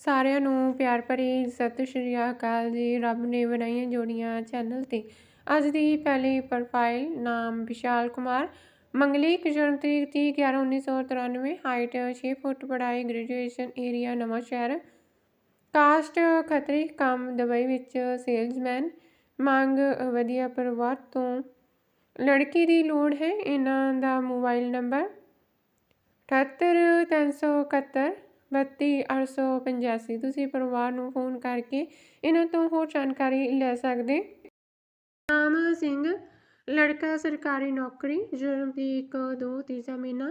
ਸਾਰਿਆਂ ਨੂੰ ਪਿਆਰ ਭਰੀ ਸਤਿ ਸ਼੍ਰੀ ਅਕਾਲ ਜੀ। ਰੱਬ ਨੇ ਬਣਾਈਆਂ ਜੋੜੀਆਂ ਚੈਨਲ ਤੇ ਅੱਜ ਦੀ ਪਹਿਲੀ ਪ੍ਰੋਫਾਈਲ ਨਾਮ ਵਿਸ਼ਾਲ ਕੁਮਾਰ। ਮੰਗਲੀਕ ਜਨਮ ਤਰੀਕ 30 11 1993 ਹਾਈਟ 6 ਫੁੱਟ ਪੜਾਈ ਗ੍ਰੈਜੂਏਸ਼ਨ ਏਰੀਆ ਨਵਾਂ ਸ਼ਹਿਰ। ਕਾਸਟ ਖੱਤਰੀ ਕੰਮ ਦੁਬਈ ਵਿੱਚ ਸੇਲਜ਼ਮੈਨ ਮੰਗ ਵਧੀਆ ਪਰਿਵਾਰ ਤੋਂ। ਲੜਕੀ ਦੀ ਲੋੜ ਹੈ ਇਹਨਾਂ ਦਾ ਮੋਬਾਈਲ ਨੰਬਰ 78371 32885 ਤੁਸੀਂ ਪਰਿਵਾਰ ਨੂੰ ਫੋਨ ਕਰਕੇ ਇਹਨਾਂ ਤੋਂ ਹੋਰ ਜਾਣਕਾਰੀ ਲੈ ਸਕਦੇ ਨਾਮ ਸਿੰਘ, ਲੜਕਾ ਸਰਕਾਰੀ ਨੌਕਰੀ, ਜਨਮ ਦੀ 1 2 ਤੀਜਾ ਮਹੀਨਾ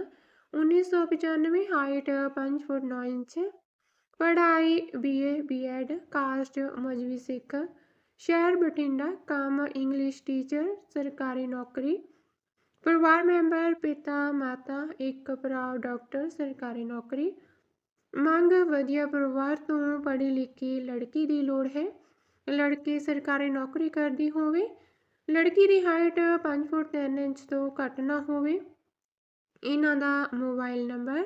1995 ਹਾਈਟ 5 ਫੁੱਟ 9 ਇੰਚ, ਪੜ੍ਹਾਈ BA BEd caste Mazhabi Sikh, ਸ਼ਹਿਰ ਬਠਿੰਡਾ, ਕੰਮ ਇੰਗਲਿਸ਼ ਟੀਚਰ ਸਰਕਾਰੀ ਨੌਕਰੀ, ਪਰਿਵਾਰ ਮੈਂਬਰ, ਪਿਤਾ, ਮਾਤਾ, ਇੱਕ ਭਰਾ, ਡਾਕਟਰ, ਸਰਕਾਰੀ ਨੌਕਰੀ ਮੰਗ ਵਧੀਆ ਪਰਿਵਾਰ ਤੋਂ ਪੜ੍ਹੀ ਲਿਖੀ ਲੜਕੀ ਦੀ ਲੋੜ ਹੈ। ਲੜਕੀ ਸਰਕਾਰੀ ਨੌਕਰੀ ਕਰਦੀ ਹੋਵੇ, ਲੜਕੀ ਦੀ ਹਾਈਟ 5 ਫੁੱਟ 3 ਇੰਚ ਤੋਂ ਘੱਟ ਨਾ ਹੋਵੇ। ਇਹਨਾਂ ਦਾ ਮੋਬਾਈਲ ਨੰਬਰ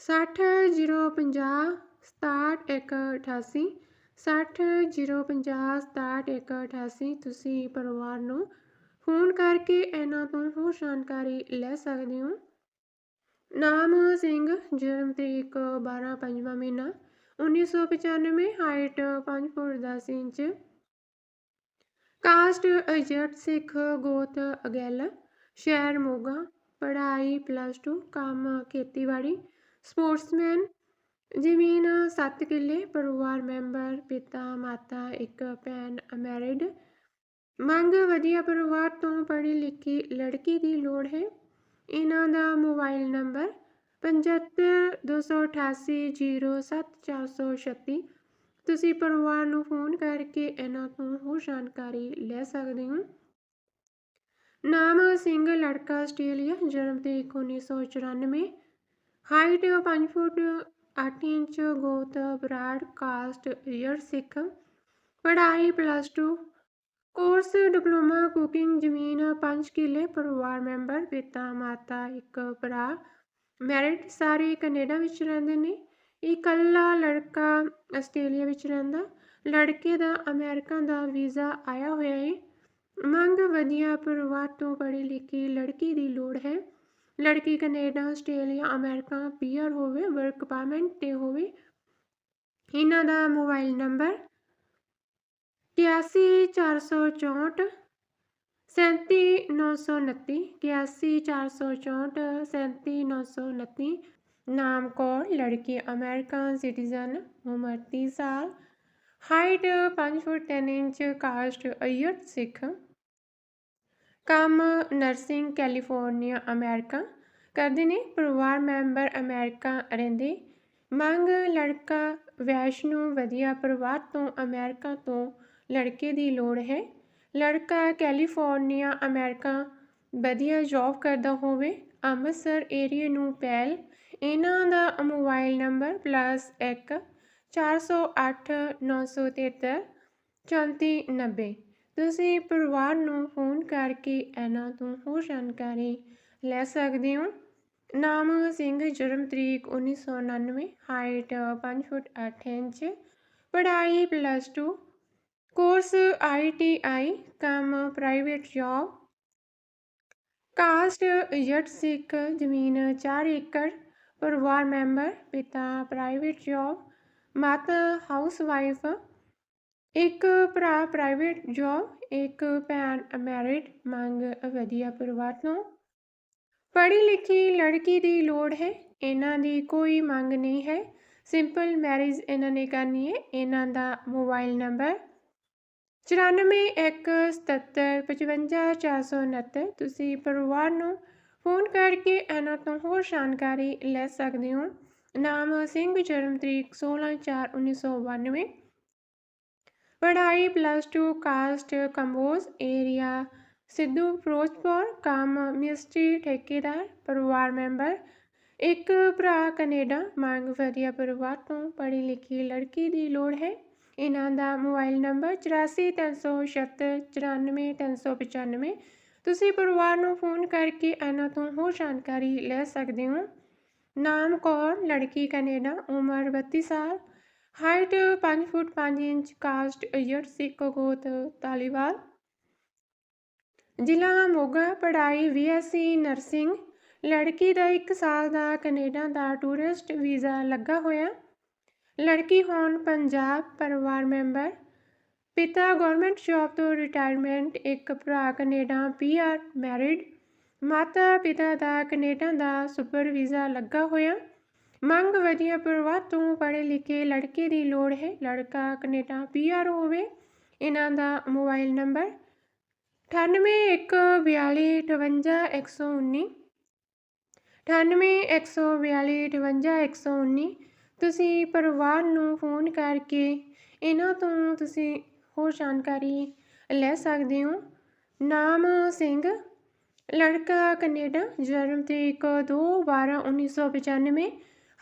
60050 67188 60050 67188 ਤੁਸੀਂ ਪਰਿਵਾਰ ਨੂੰ ਫੋਨ ਕਰਕੇ ਇਹਨਾਂ ਤੋਂ ਹੋਰ ਜਾਣਕਾਰੀ ਲੈ ਸਕਦੇ ਹੋ। ਨਾਮ ਸਿੰਘ ਜਨਮ ਤਰੀਕ 12 ਪੰਜਵਾਂ ਮਹੀਨਾ 1995 ਹਾਈਟ 5 ਫੁੱਟ 10 ਇੰਚ ਕਾਸਟ ਅਜਟ ਸਿੱਖ ਗੋਤ ਅਗੈਲ ਸ਼ਹਿਰ ਮੋਗਾ ਪੜ੍ਹਾਈ ਪਲੱਸ 2 ਕੰਮ ਖੇਤੀਬਾੜੀ ਸਪੋਰਟਸਮੈਨ ਜ਼ਮੀਨ 7 ਕਿੱਲੇ ਪਰਿਵਾਰ ਮੈਂਬਰ ਪਿਤਾ ਮਾਤਾ ਇੱਕ ਭੈਣ ਅਮੈਰਿਡ ਮੰਗ ਵਧੀਆ ਪਰਿਵਾਰ ਤੋਂ ਪੜ੍ਹੀ ਲਿਖੀ ਲੜਕੀ ਦੀ ਲੋੜ ਹੈ ਇਹਨਾਂ ਦਾ ਮੋਬਾਈਲ ਨੰਬਰ 7528807436 ਤੁਸੀਂ ਪਰਿਵਾਰ ਨੂੰ ਫੋਨ ਕਰਕੇ ਇਹਨਾਂ ਤੋਂ ਹੋਰ ਜਾਣਕਾਰੀ ਲੈ ਸਕਦੇ ਹੋ। ਨਾਮ ਸਿੰਘ, ਲੜਕਾ ਆਸਟ੍ਰੇਲੀਆ, ਜਨਮ ਤੇ 1994 ਹਾਈਟ 5 ਫੁੱਟ 8 ਇੰਚ, ਗੋਤ ਬਰਾਡ ਕਾਸਟ ਈਅਰ ਸਿੱਖ। ਪੜ੍ਹਾਈ ਪਲੱਸ 2 ਕੋਰਸ ਡਿਪਲੋਮਾ ਕੁਕਿੰਗ ਜ਼ਮੀਨ 5 ਕਿੱਲੇ ਪਰਿਵਾਰ ਮੈਂਬਰ, ਪਿਤਾ, ਮਾਤਾ, ਇੱਕ ਭਰਾ ਮੈਰਿਡ ਸਾਰੇ ਕੈਨੇਡਾ ਵਿੱਚ ਰਹਿੰਦੇ ਨੇ। ਇਕੱਲਾ ਲੜਕਾ ਆਸਟ੍ਰੇਲੀਆ ਵਿੱਚ ਰਹਿੰਦਾ। ਲੜਕੇ ਦਾ ਅਮਰੀਕਾ ਦਾ ਵੀਜ਼ਾ ਆਇਆ ਹੋਇਆ ਹੈ ਮੰਗ ਵਧੀਆ ਪਰਿਵਾਰ ਤੋਂ ਪੜ੍ਹੀ ਲਿਖੀ ਲੜਕੀ ਦੀ ਲੋੜ ਹੈ। ਲੜਕੀ ਕੈਨੇਡਾ, ਆਸਟ੍ਰੇਲੀਆ, ਅਮਰੀਕਾ ਪੀਆਰ ਹੋਵੇ, ਵਰਕ ਪਰਮਿਟ ਤੇ ਹੋਵੇ। ਇਹਨਾਂ ਦਾ ਮੋਬਾਈਲ ਨੰਬਰ 84464 37929 84464 37929 ਨਾਮ ਕੌਰ ਲੜਕੀ ਅਮਰੀਕਨ ਸਿਟੀਜ਼ਨ, ਉਮਰ 30 ਸਾਲ, ਹਾਈਟ 5 ਫੁੱਟ 10 ਇੰਚ, ਕਾਸਟ ਅਯੁਤ ਸਿੱਖ, ਕੰਮ ਨਰਸਿੰਗ, ਕੈਲੀਫੋਰਨੀਆ, ਅਮਰੀਕਾ, ਕਰਦੇ ਨੇ ਪਰਿਵਾਰ ਮੈਂਬਰ ਅਮਰੀਕਾ ਰਹਿੰਦੇ, ਮੰਗ ਲੜਕਾ ਵੈਸ਼ਨੂ ਵਧੀਆ ਪਰਿਵਾਰ ਤੋਂ ਅਮਰੀਕਾ ਤੋਂ ਲੜਕੇ ਦੀ ਲੋੜ ਹੈ। ਲੜਕਾ ਕੈਲੀਫੋਰਨੀਆ, ਅਮਰੀਕਾ, ਵਧੀਆ ਜੌਬ ਕਰਦਾ ਹੋਵੇ, ਅੰਮ੍ਰਿਤਸਰ ਏਰੀਆ ਨੂੰ ਪਹਿਲ ਇਹਨਾਂ ਦਾ ਮੋਬਾਈਲ ਨੰਬਰ +1 408 973 3490 ਤੁਸੀਂ ਪਰਿਵਾਰ ਨੂੰ ਫੋਨ ਕਰਕੇ ਇਹਨਾਂ ਤੋਂ ਹੋਰ ਜਾਣਕਾਰੀ ਲੈ ਸਕਦੇ ਹੋ। ਨਾਮ ਸਿੰਘ, ਜਨਮ ਤਰੀਕ 1999 ਹਾਈਟ 5 ਫੁੱਟ 8 ਇੰਚ, ਪੜ੍ਹਾਈ ਪਲੱਸ 2 ਕੋਰਸ ਆਈਟੀਆਈ ਕੰਮ ਪ੍ਰਾਈਵੇਟ ਜੌਬ। ਕਾਸਟ ਜੱਟ ਸਿੱਖ, ਜ਼ਮੀਨ 4 ਏਕੜ, ਪਰਿਵਾਰ ਮੈਂਬਰ, ਪਿਤਾ ਪ੍ਰਾਈਵੇਟ ਜੌਬ, ਮਾਤਾ ਹਾਊਸ ਵਾਈਫ ਇੱਕ ਭਰਾ ਪ੍ਰਾਈਵੇਟ ਜੌਬ, ਇੱਕ ਭੈਣ ਮੈਰਿਡ ਮੰਗ ਵਧੀਆ ਪਰਿਵਾਰ ਤੋਂ। ਪੜ੍ਹੀ ਲਿਖੀ ਲੜਕੀ ਦੀ ਲੋੜ ਹੈ, ਇਹਨਾਂ ਦੀ ਕੋਈ ਮੰਗ ਨਹੀਂ ਹੈ। ਸਿੰਪਲ ਮੈਰਿਜ ਇਹਨਾਂ ਨੇ ਕਰਨੀ ਹੈ, ਇਹਨਾਂ ਦਾ ਮੋਬਾਈਲ ਨੰਬਰ ਚੁਰਾਨਵੇਂ ਇੱਕ ਸਤੱਤਰ ਪਚਵੰਜਾ ਚਾਰ ਸੌ ਉਨੱਤਰ ਤੁਸੀਂ ਪਰਿਵਾਰ ਨੂੰ ਫੋਨ ਕਰਕੇ ਇਹਨਾਂ ਤੋਂ ਹੋਰ ਜਾਣਕਾਰੀ ਲੈ ਸਕਦੇ ਹੋ। ਨਾਮ ਸਿੰਘ, ਜਨਮ ਤਰੀਕ 16 ਚਾਰ 1992 ਪੜ੍ਹਾਈ plus 2 caste Kamboj area Sidhu Firozpur. ਕੰਮ ਮਿਸਟਰੀ ਠੇਕੇਦਾਰ, ਪਰਿਵਾਰ ਮੈਂਬਰ। ਇੱਕ ਭਰਾ ਕੈਨੇਡਾ। ਮੰਗ ਵਧੀਆ ਪਰਿਵਾਰ ਤੋਂ ਪੜ੍ਹੀ ਲਿਖੀ ਲੜਕੀ ਦੀ ਲੋੜ ਹੈ। ਇਹਨਾਂ ਦਾ ਮੋਬਾਈਲ ਨੰਬਰ 8436694395 ਤੁਸੀਂ ਪਰਿਵਾਰ ਨੂੰ ਫੋਨ ਕਰਕੇ ਇਹਨਾਂ ਤੋਂ ਹੋਰ ਜਾਣਕਾਰੀ ਲੈ ਸਕਦੇ ਹੋ। ਨਾਮ ਕੌਰ, ਲੜਕੀ ਕੈਨੇਡਾ, ਉਮਰ 32 ਸਾਲ। ਹਾਈਟ 5 ਫੁੱਟ 5 ਇੰਚ, ਕਾਸਟ ਅਯਰ ਸਿੱਖ ਗੋਤ ਤਾਲੀਵਾਲ। ਜ਼ਿਲ੍ਹਾ ਮੋਗਾ, ਪੜ੍ਹਾਈ ਬੀਐਸਸੀ ਨਰਸਿੰਗ। ਲੜਕੀ ਦਾ 1 ਸਾਲ ਦਾ ਕੈਨੇਡਾ ਦਾ ਟੂਰਿਸਟ ਵੀਜ਼ਾ ਲੱਗਾ ਹੋਇਆ। ਲੜਕੀ ਹੋਣ ਪੰਜਾਬ ਪਰਿਵਾਰ ਮੈਂਬਰ। ਪਿਤਾ ਗਵਰਨਮੈਂਟ ਜੌਬ ਤੋਂ ਰਿਟਾਇਰਮੈਂਟ ਇੱਕ ਭਰਾ ਕੈਨੇਡਾ ਪੀਆਰ ਮੈਰਿਡ ਮਾਤਾ ਪਿਤਾ ਦਾ ਕੈਨੇਡਾ ਦਾ ਸੁਪਰ ਵੀਜ਼ਾ ਲੱਗਾ ਹੋਇਆ। ਮੰਗ ਵਧੀਆ ਪਰਿਵਾਰ ਤੋਂ ਪੜ੍ਹੇ ਲਿਖੇ ਲੜਕੇ ਦੀ ਲੋੜ ਹੈ। ਲੜਕਾ ਕੈਨੇਡਾ ਪੀਆਰ ਹੋਵੇ, ਇਹਨਾਂ ਦਾ ਮੋਬਾਈਲ ਨੰਬਰ 9814258119 9814258119 ਤੁਸੀਂ ਪਰਿਵਾਰ ਨੂੰ ਫੋਨ ਕਰਕੇ ਇਹਨਾਂ ਤੋਂ ਤੁਸੀਂ ਹੋਰ ਜਾਣਕਾਰੀ ਲੈ ਸਕਦੇ ਹੋ। ਨਾਮ ਸਿੰਘ, ਲੜਕਾ ਕੈਨੇਡਾ, ਜਨਮ ਤਰੀਕ 2/12/1995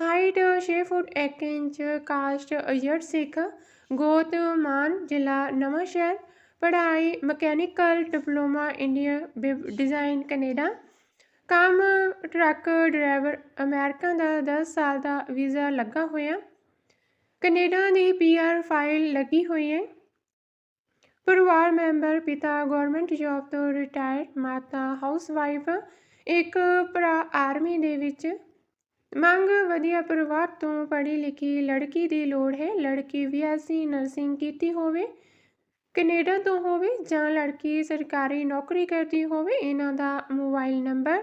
ਹਾਈਟ 6 ਫੁੱਟ 1 ਇੰਚ, ਕਾਸਟ ਅਜਰ ਸਿੱਖ ਗੋਤ ਮਾਨ ਜ਼ਿਲ੍ਹਾ ਨਵਾਂਸ਼ਹਿਰ, ਪੜ੍ਹਾਈ mechanical diploma India design Canada. ਕੰਮ ਟਰੱਕ ਡਰਾਈਵਰ ਅਮਰੀਕਾ ਦਾ 10 ਸਾਲ ਦਾ ਵੀਜ਼ਾ ਲੱਗਾ ਹੋਇਆ। ਕੈਨੇਡਾ ਦੀ ਪੀਆਰ ਫਾਈਲ ਲੱਗੀ ਹੋਈ ਹੈ। ਪਰਿਵਾਰ ਮੈਂਬਰ ਪਿਤਾ ਗਵਰਨਮੈਂਟ ਜੌਬ ਤੋਂ ਰਿਟਾਇਰ ਮਾਤਾ ਹਾਊਸਵਾਈਫ, ਇੱਕ ਭਰਾ ਆਰਮੀ ਦੇ ਵਿੱਚ। ਮੰਗ ਵਧੀਆ ਪਰਿਵਾਰ ਤੋਂ ਪੜ੍ਹੀ ਲਿਖੀ ਲੜਕੀ ਦੀ ਲੋੜ ਹੈ। ਲੜਕੀ ਬੀਐਸਸੀ ਨਰਸਿੰਗ ਕੀਤੀ ਹੋਵੇ, ਕੈਨੇਡਾ ਤੋਂ ਹੋਵੇ ਜਾਂ ਲੜਕੀ ਸਰਕਾਰੀ ਨੌਕਰੀ ਕਰਦੀ ਹੋਵੇ, ਇਹਨਾਂ ਦਾ ਮੋਬਾਈਲ ਨੰਬਰ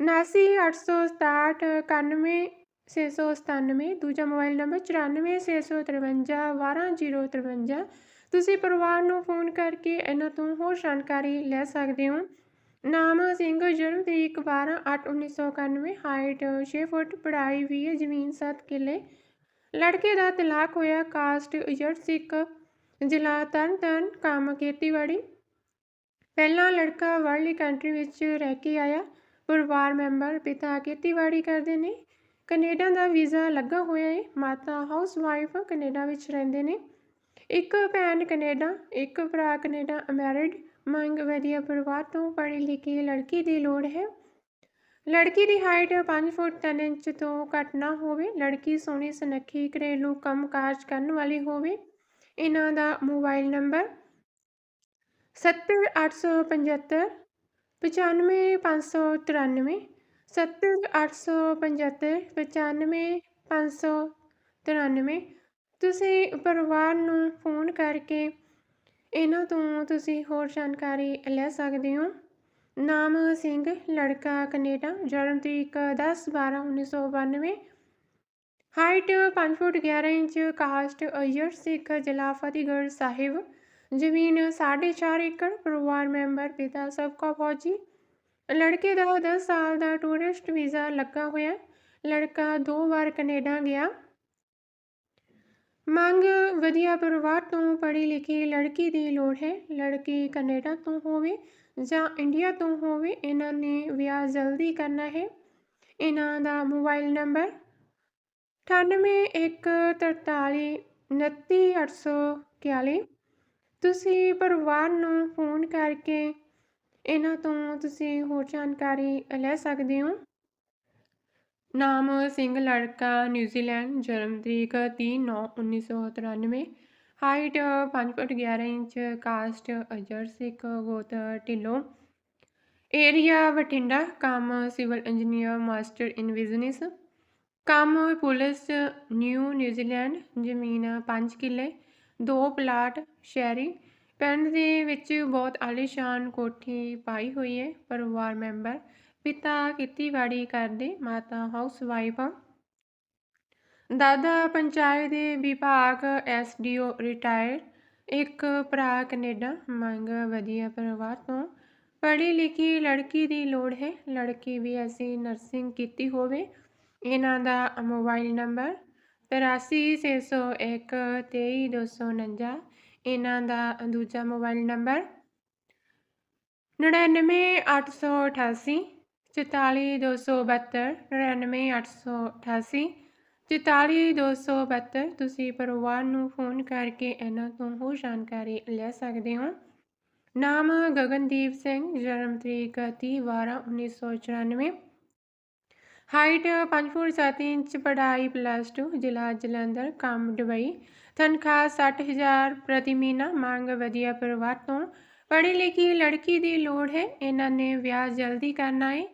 7986691697 ਦੂਜਾ ਮੋਬਾਈਲ ਨੰਬਰ 9465512053 ਤੁਸੀਂ ਪਰਿਵਾਰ ਨੂੰ ਫੋਨ ਕਰਕੇ ਇਹਨਾਂ ਤੋਂ ਹੋਰ ਜਾਣਕਾਰੀ ਲੈ ਸਕਦੇ ਹੋ। ਨਾਮ ਸਿੰਘ, ਜਨਮ ਤਰੀਕ 12/8/1991 ਹਾਈਟ 6 ਫੁੱਟ ਪੜਾਈ ਵੀ ਜ਼ਮੀਨ 7 ਕਿੱਲੇ। ਲੜਕੇ ਦਾ ਤਲਾਕ ਹੋਇਆ, ਕਾਸਟ ਜੱਟ ਸਿੱਖ, ਜ਼ਿਲ੍ਹਾ ਤਰਨਤਾਰਨ ਕੰਮ ਖੇਤੀਬਾੜੀ। ਪਹਿਲਾ ਲੜਕਾ ਵਰਲੀ ਕੰਟਰੀ ਵਿੱਚ ਰਹਿ ਕੇ ਆਇਆ। ਪਰਿਵਾਰ ਮੈਂਬਰ ਪਿਤਾ ਖੇਤੀਬਾੜੀ ਕਰਦੇ ਨੇ। ਕੈਨੇਡਾ ਦਾ ਵੀਜ਼ਾ ਲੱਗਾ ਹੋਇਆ ਹੈ ਮਾਤਾ ਹਾਊਸ ਵਾਈਫ ਕੈਨੇਡਾ ਵਿੱਚ ਰਹਿੰਦੇ ਨੇ। ਇੱਕ ਭੈਣ ਕੈਨੇਡਾ, ਇੱਕ ਭਰਾ ਕੈਨੇਡਾ ਅਮੈਰਿਡ। ਮੰਗ ਵਧੀਆ ਪਰਿਵਾਰ ਤੋਂ ਪੜ੍ਹੀ ਲਿਖੀ ਲੜਕੀ ਦੀ ਲੋੜ ਹੈ। ਲੜਕੀ ਦੀ ਹਾਈਟ 5 ਫੁੱਟ 3 ਇੰਚ ਤੋਂ ਘੱਟ ਨਾ ਹੋਵੇ। ਲੜਕੀ ਸੋਹਣੀ ਸੁਨੱਖੀ ਘਰੇਲੂ ਕੰਮ ਕਾਜ ਕਰਨ ਵਾਲੀ ਹੋਵੇ। ਇਹਨਾਂ ਦਾ ਮੋਬਾਈਲ ਨੰਬਰ 70875 95593 70875 95593 ਤੁਸੀਂ ਪਰਿਵਾਰ ਨੂੰ ਫੋਨ ਕਰਕੇ ਇਹਨਾਂ ਤੋਂ ਤੁਸੀਂ ਹੋਰ ਜਾਣਕਾਰੀ ਲੈ ਸਕਦੇ ਹੋ। ਨਾਮ ਸਿੰਘ, ਲੜਕਾ ਕੈਨੇਡਾ, ਜਨਮ ਤਰੀਕ 10 12 1992 ਹਾਈਟ 5 ਫੁੱਟ 11 ਇੰਚ, ਕਾਸਟ ਅਯਰ ਸਿੱਖ, ਜ਼ਿਲ੍ਹਾ ਫਤਿਹਗੜ੍ਹ ਸਾਹਿਬ। ਜ਼ਮੀਨ 4.5 ਏਕੜ, ਪਰਿਵਾਰ ਮੈਂਬਰ, ਪਿਤਾ ਸਬਕਾ ਫੌਜੀ। ਲੜਕੇ ਦਾ 10 ਸਾਲ ਦਾ ਟੂਰਿਸਟ ਵੀਜ਼ਾ ਲੱਗਾ ਹੋਇਆ। ਲੜਕਾ ਦੋ ਵਾਰ ਕੈਨੇਡਾ ਗਿਆ। ਮੰਗ ਵਧੀਆ ਪਰਿਵਾਰ ਤੋਂ ਪੜ੍ਹੀ ਲਿਖੀ ਲੜਕੀ ਦੀ ਲੋੜ ਹੈ। ਲੜਕੀ ਕੈਨੇਡਾ ਤੋਂ ਹੋਵੇ ਜਾਂ ਇੰਡੀਆ ਤੋਂ ਹੋਵੇ, ਇਹਨਾਂ ਨੇ ਵਿਆਹ ਜਲਦੀ ਕਰਨਾ ਹੈ। ਇਹਨਾਂ ਦਾ ਮੋਬਾਈਲ ਨੰਬਰ 9814399841 ਤੁਸੀਂ ਪਰਿਵਾਰ ਨੂੰ ਫੋਨ ਕਰਕੇ ਇਹਨਾਂ ਤੋਂ ਤੁਸੀਂ ਹੋਰ ਜਾਣਕਾਰੀ ਲੈ ਸਕਦੇ ਹੋ? ਨਾਮ ਸਿੰਘ, ਲੜਕਾ ਨਿਊਜ਼ੀਲੈਂਡ ਜਨਮ ਤਰੀਕ 30/9/1993 ਹਾਈਟ 5 ਫੁੱਟ 11 ਇੰਚ ਕਾਸਟ ਅਜਰ ਸਿੱਖ, ਗੋਤ ਢਿੱਲੋਂ। ਏਰੀਆ ਬਠਿੰਡਾ, ਕੰਮ civil engineer master in business ਕੰਮ ਪੁਲਿਸ ਨਿਊ ਨਿਊਜ਼ੀਲੈਂਡ ਜ਼ਮੀਨ 5 ਕਿੱਲੇ। ਦੋ ਪਲਾਟ ਸ਼ਹਿਰੀ ਪਿੰਡ ਦੇ ਵਿੱਚ ਬਹੁਤ ਆਲੀਸ਼ਾਨ ਕੋਠੀ ਪਾਈ ਹੋਈ ਹੈ, ਪਰਿਵਾਰ ਮੈਂਬਰ, ਪਿਤਾ ਖੇਤੀਬਾੜੀ ਕਰਦੇ, ਮਾਤਾ ਹਾਊਸ ਵਾਈਫ ਦਾਦਾ ਪੰਚਾਇਤ ਦੇ ਵਿਭਾਗ ਐਸਡੀਓ ਰਿਟਾਇਰ ਇੱਕ ਭਰਾ ਕੈਨੇਡਾ, ਮੰਗ ਵਧੀਆ ਪਰਿਵਾਰ ਤੋਂ। ਪੜ੍ਹੀ ਲਿਖੀ ਲੜਕੀ ਦੀ ਲੋੜ ਹੈ, ਲੜਕੀ ਵੀ ਐਸੀ ਨਰਸਿੰਗ ਕੀਤੀ ਹੋਵੇ। ਇਹਨਾਂ ਦਾ ਮੋਬਾਈਲ ਨੰਬਰ 8361 23249 ਇਹਨਾਂ ਦਾ ਦੂਜਾ ਮੋਬਾਈਲ ਨੰਬਰ 99888 44272 99888 44272 ਤੁਸੀਂ ਪਰਿਵਾਰ ਨੂੰ ਫੋਨ ਕਰਕੇ ਇਹਨਾਂ ਤੋਂ ਹੋਰ ਜਾਣਕਾਰੀ ਲੈ ਸਕਦੇ ਹੋ। ਨਾਮ ਗਗਨਦੀਪ ਸਿੰਘ, ਜਨਮ ਤਰੀਕ 30 12 1994 ਹਾਈਟ 5 ਫੁੱਟ 7 ਇੰਚ, ਪੜ੍ਹਾਈ ਪਲੱਸ 2 ਜ਼ਿਲ੍ਹਾ ਜਲੰਧਰ, ਕੰਮ ਦੁਬਈ। ਤਨਖਾਹ 60000 ਪ੍ਰਤੀ ਮਹੀਨਾ ਮੰਗ ਵਧੀਆ ਪਰਿਵਾਰ ਤੋਂ। ਪੜ੍ਹੀ ਲਿਖੀ ਲੜਕੀ ਦੀ ਲੋੜ ਹੈ, ਇਹਨਾਂ ਨੇ ਵਿਆਹ ਜਲਦੀ ਕਰਨਾ ਹੈ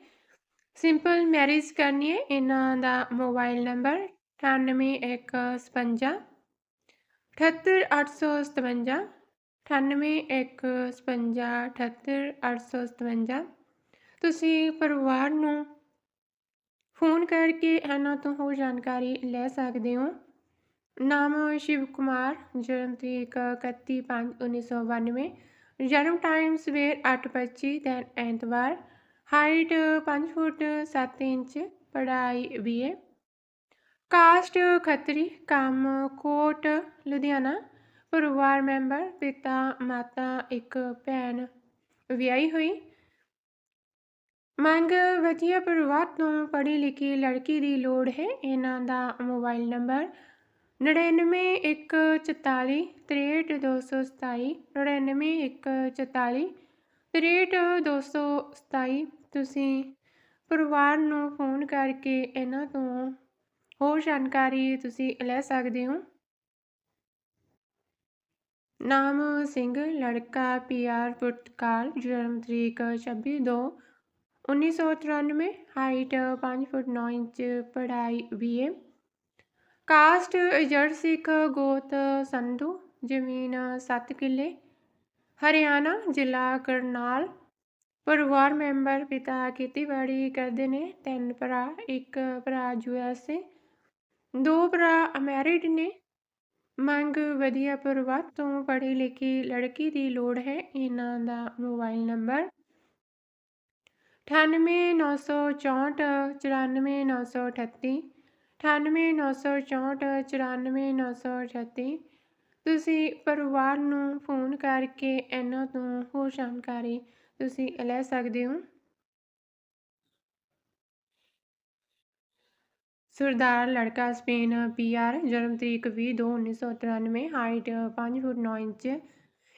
ਸਿੰਪਲ ਮੈਰਿਜ ਕਰਨੀ ਹੈ ਇਹਨਾਂ ਦਾ ਮੋਬਾਈਲ ਨੰਬਰ 9815 78857 9815 78857 ਤੁਸੀਂ ਪਰਿਵਾਰ ਨੂੰ ਫੋਨ ਕਰਕੇ ਇਹਨਾਂ ਤੋਂ ਹੋਰ ਜਾਣਕਾਰੀ ਲੈ ਸਕਦੇ ਹੋ। ਨਾਮ ਸ਼ਿਵ ਕੁਮਾਰ, ਜਨਮ ਤਰੀਕ 31/5/1992 ਜਨਮ ਟਾਈਮ ਸਵੇਰ 8:25 ਦਿਨ ਐਤਵਾਰ ਹਾਈਟ 5 ਫੁੱਟ 7 ਇੰਚ, ਪੜ੍ਹਾਈ ਬੀਏ ਕਾਸਟ ਖੱਤਰੀ, ਕੰਮ ਕੋਟ, ਲੁਧਿਆਣਾ, ਪਰਿਵਾਰ ਮੈਂਬਰ, ਪਿਤਾ, ਮਾਤਾ, ਇੱਕ ਭੈਣ, ਵਿਆਹੀ ਹੋਈ। ਮੰਗ ਵਧੀਆ ਪਰਿਵਾਰ ਤੋਂ ਪੜ੍ਹੀ ਲਿਖੀ ਲੜਕੀ ਦੀ ਲੋੜ ਹੈ। ਇਹਨਾਂ ਦਾ ਮੋਬਾਈਲ ਨੰਬਰ 9914463227 9914463227 ਤੁਸੀਂ ਪਰਿਵਾਰ ਨੂੰ ਫੋਨ ਕਰਕੇ ਇਹਨਾਂ ਤੋਂ ਹੋਰ ਜਾਣਕਾਰੀ ਤੁਸੀਂ ਲੈ ਸਕਦੇ ਹੋ। ਨਾਮ ਸਿੰਘ, ਲੜਕਾ ਪੀਆਰ ਪੁਰਤਕਾਲ ਜਨਮ ਤਰੀਕ 26 2 1994 ਹਾਈਟ 5 ਫੁੱਟ 9 ਇੰਚ ਪੜਾਈ ਬੀਏ ਕਾਸਟ ਜੜ ਸਿੱਖ ਗੋਤ ਸੰਧੂ, ਜ਼ਮੀਨ 7 ਕਿੱਲੇ, ਹਰਿਆਣਾ ਜ਼ਿਲ੍ਹਾ ਕਰਨਾਲ, ਪਰਿਵਾਰ ਮੈਂਬਰ ਪਿਤਾ ਖੇਤੀਬਾੜੀ ਕਰਦੇ ਨੇ, ਤਿੰਨ ਭਰਾ, ਇੱਕ ਭਰਾ ਯੂਐਸਏ ਦੋ ਭਰਾ ਅਮੈਰਿਡ ਨੇ। ਮੰਗ ਵਧੀਆ ਪਰਿਵਾਰ ਤੋਂ ਪੜ੍ਹੀ ਲਿਖੀ ਲੜਕੀ ਦੀ ਲੋੜ ਹੈ, ਇਹਨਾਂ ਦਾ ਮੋਬਾਈਲ ਨੰਬਰ ਅਠਾਨਵੇਂ ਨੌ ਸੌ ਚੌਂਹਠ, ਚੁਰਾਨਵੇਂ ਨੌ ਸੌ ਅਠੱਤੀ, ਅਠਾਨਵੇਂ ਨੌ ਸੌ ਚੌਂਹਠ, ਚੁਰਾਨਵੇਂ ਨੌ ਸੌ ਅਠੱਤੀ। ਤੁਸੀਂ ਪਰਿਵਾਰ ਨੂੰ ਫੋਨ ਕਰਕੇ ਇਹਨਾਂ ਤੋਂ ਹੋਰ ਜਾਣਕਾਰੀ ਤੁਸੀਂ ਲੈ ਸਕਦੇ ਹੋ। ਸਰਦਾਰ ਲੜਕਾ ਸਪੇਨ ਪੀਆਰ ਜਨਮ ਤਰੀਕ 20 ਦੋ 1993 height 5 foot 9 inch,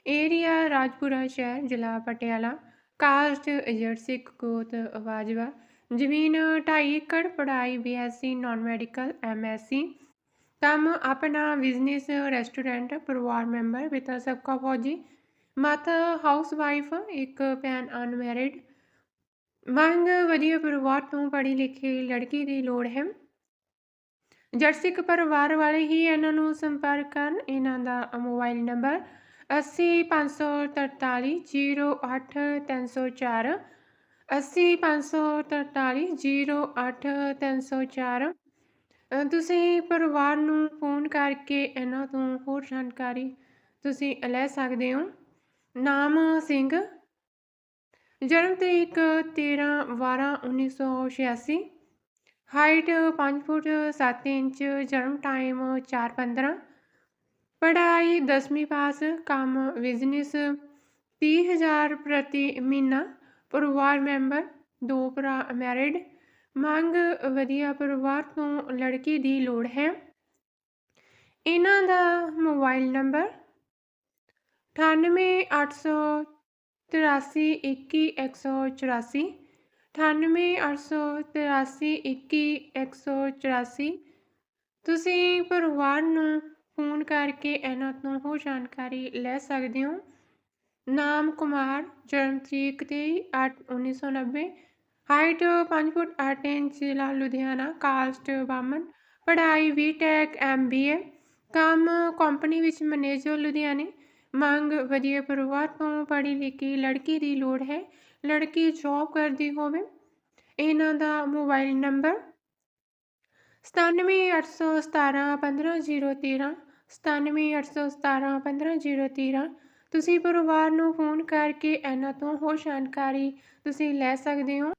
area Rajpura ਸ਼ਹਿਰ, ਜ਼ਿਲ੍ਹਾ ਪਟਿਆਲਾ। ਕਾਸਟ ਸਿੱਖ ਗੋਤ ਵਾਜਵਾ। ਜ਼ਮੀਨ 2.5 ਏਕੜ, ਪੜ੍ਹਾਈ ਬੀਐਸਸੀ ਨਾਨ ਮੈਡੀਕਲ ਐਮਐਸਸੀ ਕੰਮ ਆਪਣਾ ਬਿਜ਼ਨਸ ਰੈਸਟੋਰੈਂਟ ਪਰਿਵਾਰ ਮੈਂਬਰ ਪਿਤਾ ਸਬਕਾ ਫੌਜੀ। ਮਾਤਾ ਹਾਊਸ ਵਾਈਫ ਇੱਕ ਭੈਣ ਅਨਮੈਰਿਡ ਮੰਗ ਵਧੀਆ ਪਰਿਵਾਰ ਤੋਂ ਪੜ੍ਹੀ ਲਿਖੀ ਲੜਕੀ ਦੀ ਲੋੜ ਹੈ। ਜਰਸਿਕ ਪਰਿਵਾਰ ਵਾਲੇ ਹੀ ਇਹਨਾਂ ਨੂੰ ਸੰਪਰਕ ਕਰਨ, ਇਹਨਾਂ ਦਾ ਮੋਬਾਈਲ ਨੰਬਰ ਅੱਸੀ ਪੰਜ ਸੌ ਤਰਤਾਲੀ, ਜੀਰੋ ਅੱਠ ਤਿੰਨ ਸੌ ਚਾਰ, ਅੱਸੀ ਪੰਜ ਸੌ ਤਰਤਾਲੀ, ਜੀਰੋ ਅੱਠ ਤਿੰਨ ਸੌ ਚਾਰ। ਤੁਸੀਂ ਪਰਿਵਾਰ ਨੂੰ ਫੋਨ ਕਰਕੇ ਇਹਨਾਂ ਤੋਂ ਹੋਰ ਜਾਣਕਾਰੀ ਤੁਸੀਂ ਲੈ ਸਕਦੇ ਹੋ। ਨਾਮ ਸਿੰਘ। ਜਨਮ ਤਰੀਕ 13 12 1986 ਹਾਈਟ 5 ਫੁੱਟ 7 ਇੰਚ, ਜਨਮ ਟਾਈਮ 4:15 ਪੜ੍ਹਾਈ 10ਵੀਂ ਪਾਸ ਕੰਮ ਬਿਜ਼ਨਸ 30000 ਪ੍ਰਤੀ ਮਹੀਨਾ, ਪਰਿਵਾਰ ਮੈਂਬਰ, ਦੋ ਭਰਾ ਮੈਰਿਡ ਮੰਗ ਵਧੀਆ ਪਰਿਵਾਰ ਤੋਂ ਲੜਕੀ ਦੀ ਲੋੜ ਹੈ। ਇਹਨਾਂ ਦਾ ਮੋਬਾਈਲ ਨੰਬਰ 9883 21184 9883 ਤੁਸੀਂ ਪਰਿਵਾਰ ਨੂੰ ਫੋਨ ਕਰਕੇ ਇਹਨਾਂ ਤੋਂ ਹੋਰ ਜਾਣਕਾਰੀ ਲੈ ਸਕਦੇ ਹੋ। ਨਾਮ ਕੁਮਾਰ, ਜਨਮ ਤਰੀਕ 8 1990 ਹਾਈਟ 5 ਫੁੱਟ 8 ਇੰਚ ਜ਼ਿਲ੍ਹਾ ਲੁਧਿਆਣਾ, ਕਾਸਟ ਬਾਮਨ ਪੜ੍ਹਾਈ ਬੀਟੈਕ, ਐਮਬੀਏ, ਕੰਮ ਕੰਪਨੀ ਵਿੱਚ ਮੈਨੇਜਰ ਲੁਧਿਆਣੇ। ਮੰਗ, ਵਧੀਆ ਪਰਿਵਾਰ ਤੋਂ ਪੜ੍ਹੀ ਲਿਖੀ ਲੜਕੀ ਦੀ ਲੋੜ ਹੈ। ਲੜਕੀ ਜੌਬ ਕਰਦੀ ਹੋਵੇ। ਇਹਨਾਂ ਦਾ ਮੋਬਾਈਲ ਨੰਬਰ 9781715013 9781715013 ਤੁਸੀਂ ਪਰਿਵਾਰ ਨੂੰ ਫੋਨ ਕਰਕੇ ਇਹਨਾਂ ਤੋਂ ਹੋਰ ਜਾਣਕਾਰੀ ਤੁਸੀਂ ਲੈ ਸਕਦੇ ਹੋ।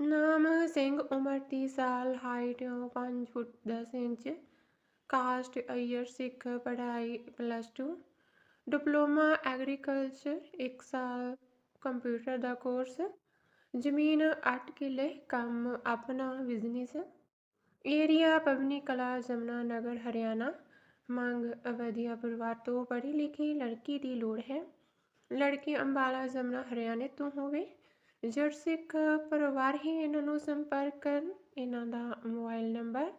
ਨਾਮ ਸਿੰਘ, ਉਮਰ 30 ਸਾਲ ਹਾਈਟ 5 ਫੁੱਟ 10 ਇੰਚ ਕਾਸਟ ਅਈਰ ਸਿੱਖ, ਪੜ੍ਹਾਈ ਪਲੱਸ 2 ਡਿਪਲੋਮਾ ਐਗਰੀਕਲਚਰ 1 ਸਾਲ ਕੰਪਿਊਟਰ ਦਾ ਕੋਰਸ ਜ਼ਮੀਨ 8 ਕਿੱਲੇ, ਕੰਮ ਆਪਣਾ ਬਿਜ਼ਨਸ ਏਰੀਆ ਪਵਨੀ ਕਲਾ ਜਮਨਾ ਨਗਰ, ਹਰਿਆਣਾ। ਮੰਗ ਅਵਧੀਆ ਪਰਿਵਾਰ ਤੋਂ ਪੜ੍ਹੀ ਲਿਖੀ ਲੜਕੀ ਦੀ ਲੋੜ ਹੈ। ਲੜਕੀ ਅੰਬਾਲਾ ਜਮਨਾ, ਹਰਿਆਣੇ ਤੋਂ ਹੋਵੇ। ਜਦ ਸਿੱਖ ਪਰਿਵਾਰ ਹੀ ਇਹਨਾਂ ਨੂੰ ਸੰਪਰਕ ਕਰਨ। ਇਹਨਾਂ ਦਾ ਮੋਬਾਈਲ ਨੰਬਰ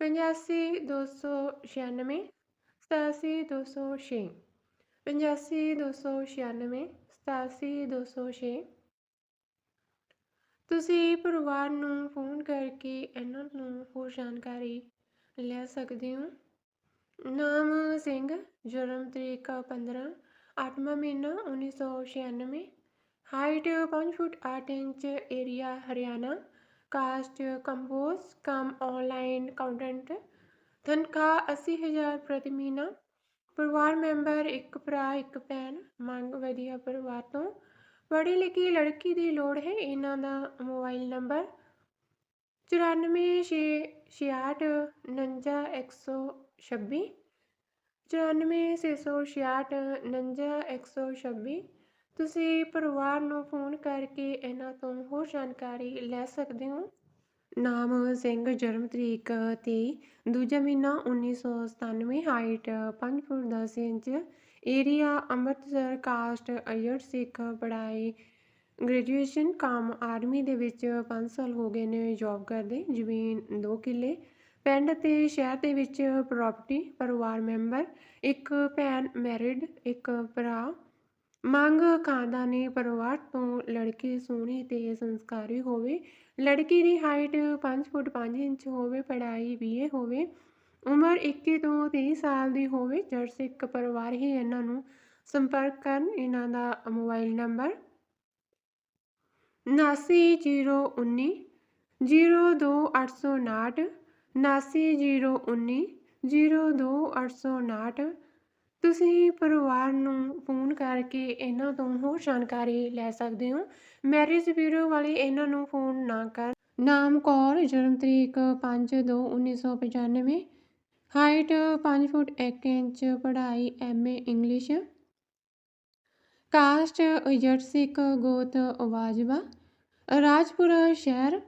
ਪਚਾਸੀ ਦੋ ਸੌ ਛਿਆਨਵੇਂ, ਸਤਾਸੀ ਦੋ ਸੌ ਛੇ। ਪਚਾਸੀ ਦੋ ਸੌ ਛਿਆਨਵੇਂ, ਸਤਾਸੀ ਦੋ ਸੌ ਛੇ। ਤੁਸੀਂ ਪਰਿਵਾਰ ਨੂੰ ਫੋਨ ਕਰਕੇ ਇਹਨਾਂ ਨੂੰ ਹੋਰ ਜਾਣਕਾਰੀ ਲੈ ਸਕਦੇ ਹੋ। ਨਾਮ ਸਿੰਘ, ਜਨਮ ਤਰੀਕ 15 ਅੱਠਵਾਂ ਮਹੀਨਾ 1996 height 5 foot 8 inch area Haryana. Caste compose ਕਮ ਆਨਲਾਈਨ ਅਕਾਊਂਟੈਂਟ ਤਨਖਾਹ 80000 ਪ੍ਰਤੀ ਮਹੀਨਾ। ਪਰਿਵਾਰ ਮੈਂਬਰ ਇੱਕ ਭਰਾ, ਇੱਕ ਭੈਣ। ਮੰਗ ਵਧੀਆ ਪਰਿਵਾਰ ਤੋਂ। ਪੜ੍ਹੀ ਲਿਖੀ ਲੜਕੀ ਦੀ ਲੋੜ ਹੈ, ਇਹਨਾਂ ਦਾ ਮੋਬਾਈਲ ਨੰਬਰ। ਚੁਰਾਨਵੇਂ ਛੇ, ਛਿਆਹਠ, ਉਣੰਜਾ, ਇੱਕ ਸੌ ਛੱਬੀ, ਚੁਰਾਨਵੇਂ, ਛੇ ਸੌ ਛਿਆਹਠ, ਉਣੰਜਾ, ਇੱਕ ਸੌ ਛੱਬੀ। ਤੁਸੀਂ ਪਰਿਵਾਰ ਨੂੰ ਫੋਨ ਕਰਕੇ ਇਹਨਾਂ ਤੋਂ ਹੋਰ ਜਾਣਕਾਰੀ ਲੈ ਸਕਦੇ ਹੋ? ਨਾਮ ਸਿੰਘ, ਜਨਮ ਤਰੀਕ ਤੇ ਦੂਜਾ ਮਹੀਨਾ 1997 height 5 foot 10 inch, area Amritsar, caste ਅਯਰ Sikh, ਪੜ੍ਹਾਈ, ਗ੍ਰੈਜੂਏਸ਼ਨ, ਕਾਮ ਆਰਮੀ ਦੇ ਵਿੱਚ 5 ਸਾਲ ਹੋ ਗਏ ਨੇ ਜੌਬ ਕਰਦੇ, ਜ਼ਮੀਨ 2 ਕਿੱਲੇ ਪਿੰਡ ਤੇ ਸ਼ਹਿਰ ਦੇ ਵਿੱਚ ਪ੍ਰਾਪਰਟੀ ਪਰਿਵਾਰ ਮੈਂਬਰ ਇੱਕ ਭੈਣ ਮੈਰਿਡ ਇੱਕ ਭਰਾ। ਮੰਗ ਖਾਨਦਾਨੀ ਪਰਿਵਾਰ ਤੋਂ ਲੜਕੀ ਸੋਹਣੀ ਤੇ ਸੰਸਕਾਰੀ ਹੋਵੇ। ਲੜਕੀ ਦੀ ਹਾਈਟ 5 ਫੁੱਟ 5 ਇੰਚ ਹੋਵੇ, ਪੜ੍ਹਾਈ ਬੀਏ ਹੋਵੇ, ਉਮਰ 21 ਤੋਂ 30 ਸਾਲ ਦੀ ਹੋਵੇ, ਜਦ ਸਿੱਖ ਪਰਿਵਾਰ ਹੀ ਇਹਨਾਂ ਨੂੰ ਸੰਪਰਕ ਕਰਨ, ਇਹਨਾਂ ਦਾ ਮੋਬਾਈਲ ਨੰਬਰ 79019 02859 79019 02859 ਤੁਸੀਂ ਪਰਿਵਾਰ ਨੂੰ ਫੋਨ ਕਰਕੇ ਇਹਨਾਂ ਤੋਂ ਹੋਰ ਜਾਣਕਾਰੀ ਲੈ ਸਕਦੇ ਹੋ। ਮੈਰਿਜ ਬਿਊਰੋ ਵਾਲੇ ਇਹਨਾਂ ਨੂੰ ਫੋਨ ਨਾ ਕਰ। ਨਾਮ ਕੌਰ, ਜਨਮ ਤਰੀਕ 5/2/1995 ਹਾਈਟ 5 ਫੁੱਟ 1 ਇੰਚ, ਪੜ੍ਹਾਈ MA English. Caste Jat Sikh ਗੋਤ ਵਾਜਵਾ ਰਾਜਪੁਰਾ ਸ਼ਹਿਰ,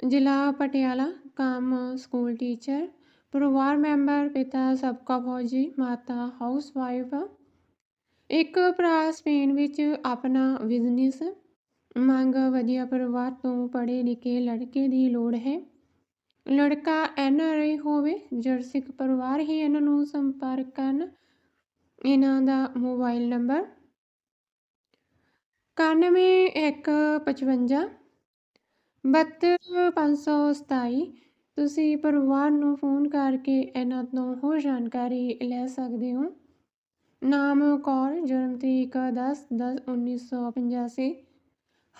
ਜ਼ਿਲ੍ਹਾ ਪਟਿਆਲਾ। ਕੰਮ ਸਕੂਲ ਟੀਚਰ ਪਰਿਵਾਰ ਮੈਂਬਰ, ਪਿਤਾ, ਸਬਕਾ ਫੌਜੀ, ਮਾਤਾ ਹਾਊਸਵਾਈਫ ਇੱਕ ਭਰਾ ਸਪੇਨ ਵਿੱਚ ਆਪਣਾ ਬਿਜ਼ਨਸ ਮੰਗ ਵਧੀਆ ਪਰਿਵਾਰ ਤੋਂ ਪੜ੍ਹੇ ਲਿਖੇ ਲੜਕੇ ਦੀ ਲੋੜ ਹੈ। ਲੜਕਾ ਐਨ ਆਰ ਆਈ ਹੋਵੇ, ਜਰਸਿਕ ਪਰਿਵਾਰ ਹੀ ਇਹਨਾਂ ਨੂੰ ਸੰਪਰਕ ਕਰਨ। ਇਹਨਾਂ ਦਾ ਮੋਬਾਈਲ ਨੰਬਰ ਇਕਾਨਵੇਂ ਇੱਕ ਪਚਵੰਜਾ ਬਹੱਤਰ ਪੰਜ ਸੌ ਸਤਾਈ, ਤੁਸੀਂ ਪਰਿਵਾਰ ਨੂੰ ਫੋਨ ਕਰਕੇ ਇਹਨਾਂ ਤੋਂ ਹੋਰ ਜਾਣਕਾਰੀ ਲੈ ਸਕਦੇ ਹੋ। ਨਾਮ ਕੌਰ, ਜਨਮ ਤਰੀਕ 10 10 1985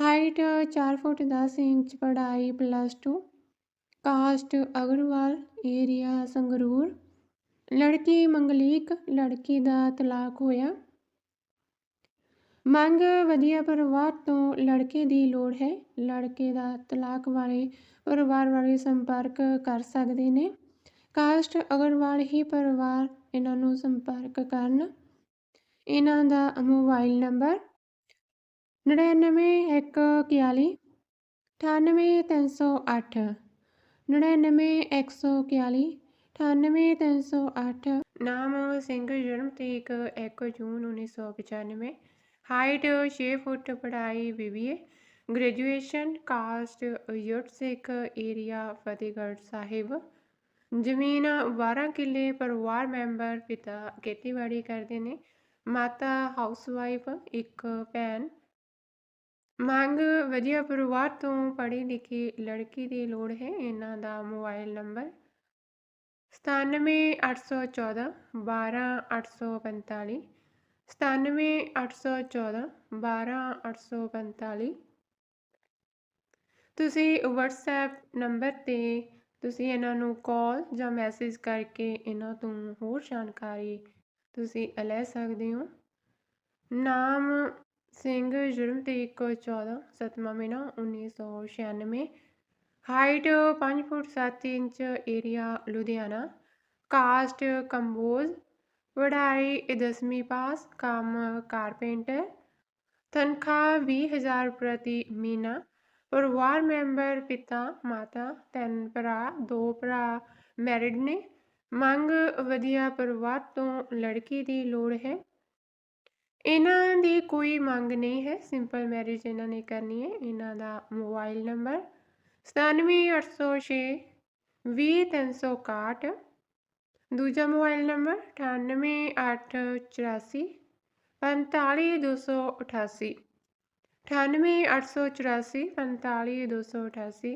ਹਾਈਟ 4 ਫੁੱਟ 10 ਇੰਚ, ਪੜ੍ਹਾਈ plus 2 caste Agarwal area Sangrur. ਲੜਕੀ ਮੰਗਲੀਕ, ਲੜਕੀ ਦਾ ਤਲਾਕ ਹੋਇਆ। ਮੰਗ ਵਧੀਆ ਪਰਿਵਾਰ ਤੋਂ ਲੜਕੇ ਦੀ ਲੋੜ ਹੈ। ਲੜਕੇ ਦਾ ਤਲਾਕ ਵਾਲੇ ਪਰਿਵਾਰ ਵਾਲੇ ਸੰਪਰਕ ਕਰ ਸਕਦੇ ਨੇ। ਕਾਸ਼ਟ ਅਗਰਵਾਲ ਹੀ ਪਰਿਵਾਰ ਇਹਨਾਂ ਨੂੰ ਸੰਪਰਕ ਕਰਨ। ਇਹਨਾਂ ਦਾ ਮੋਬਾਈਲ ਨੰਬਰ 99141 98308 99141 98308 ਨਾਮ ਸਿੰਘ ਜਨਮ ਤਰੀਕ 1 ਜੂਨ 1995 हाइट छः फुट पढ़ाई बी ਗ੍ਰੈਜੂਏਸ਼ਨ ਕਾਸਟ ਯੂਟ ਸਿੱਖ ਏਰੀਆ ਫਤਿਹਗੜ੍ਹ ਸਾਹਿਬ। ਜ਼ਮੀਨ 12 ਕਿੱਲੇ, ਪਰਿਵਾਰ ਮੈਂਬਰ ਪਿਤਾ ਖੇਤੀਬਾੜੀ ਕਰਦੇ ਨੇ। ਮਾਤਾ ਹਾਊਸਵਾਈਫ, ਇੱਕ ਭੈਣ। ਮੰਗ ਵਧੀਆ ਪਰਿਵਾਰ ਤੋਂ ਪੜ੍ਹੀ ਲਿਖੀ ਲੜਕੀ ਦੀ ਲੋੜ ਹੈ, ਇਹਨਾਂ ਦਾ ਮੋਬਾਈਲ ਨੰਬਰ 97814 12845 ਸਤਾਨਵੇਂ ਅੱਠ ਸੌ ਚੌਦਾਂ, ਬਾਰਾਂ ਅੱਠ ਸੌ ਪੰਤਾਲੀ। ਤੁਸੀਂ ਵਟਸਐਪ ਨੰਬਰ 'ਤੇ ਤੁਸੀਂ ਇਹਨਾਂ ਨੂੰ ਕਾਲ ਜਾਂ ਮੈਸੇਜ ਕਰਕੇ ਇਹਨਾਂ ਤੋਂ ਹੋਰ ਜਾਣਕਾਰੀ ਤੁਸੀਂ ਲੈ ਸਕਦੇ ਹੋ। ਨਾਮ ਸਿੰਘ ਜ਼ੁਰਮ ਤਰੀਕ 14 ਸਤਵਾਂ ਮਹੀਨਾ 1996 height 5 foot 7 inch area Ludhiana. Caste Kamboj ਪੜ੍ਹਾਈ ਦਸਵੀਂ ਪਾਸ, ਕੰਮ ਕਾਰਪੇਂਟਰ। ਤਨਖਾਹ ਵੀਹ ਹਜ਼ਾਰ ਪ੍ਰਤੀ ਮਹੀਨਾ। ਪਰਿਵਾਰ ਮੈਂਬਰ, ਪਿਤਾ, ਮਾਤਾ, ਤਿੰਨ ਭਰਾ, ਦੋ ਭਰਾ ਮੈਰਿਡ ਨੇ। ਮੰਗ ਵਧੀਆ ਪਰਿਵਾਰ ਤੋਂ ਲੜਕੀ ਦੀ ਲੋੜ ਹੈ। ਇਹਨਾਂ ਦੀ ਕੋਈ ਮੰਗ ਨਹੀਂ ਹੈ। ਸਿੰਪਲ ਮੈਰਿਜ ਇਹਨਾਂ ਨੇ ਕਰਨੀ ਹੈ। ਇਹਨਾਂ ਦਾ ਮੋਬਾਈਲ ਨੰਬਰ 97806 20361 ਦੂਜਾ ਮੋਬਾਈਲ ਨੰਬਰ 98884 45288 98884 45288